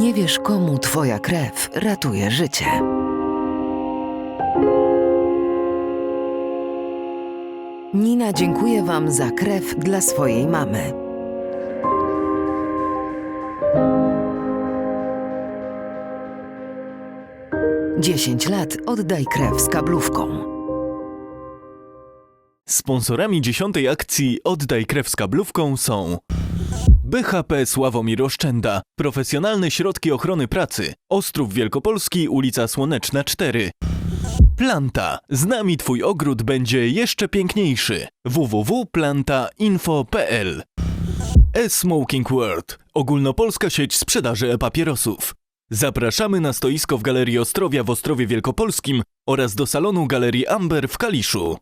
Nie wiesz, komu Twoja krew ratuje życie. Nina dziękuję Wam za krew dla swojej mamy. Dziesięć lat oddaj krew z kablówką. Sponsorami dziesiątej akcji Oddaj krew z kablówką są BHP Sławomir Oszczęda, profesjonalne środki ochrony pracy, Ostrów Wielkopolski, ulica Słoneczna 4. Planta. Z nami Twój ogród będzie jeszcze piękniejszy. www.plantainfo.pl E-Smoking World. Ogólnopolska sieć sprzedaży e-papierosów. Zapraszamy na stoisko w Galerii Ostrowia w Ostrowie Wielkopolskim oraz do salonu Galerii Amber w Kaliszu.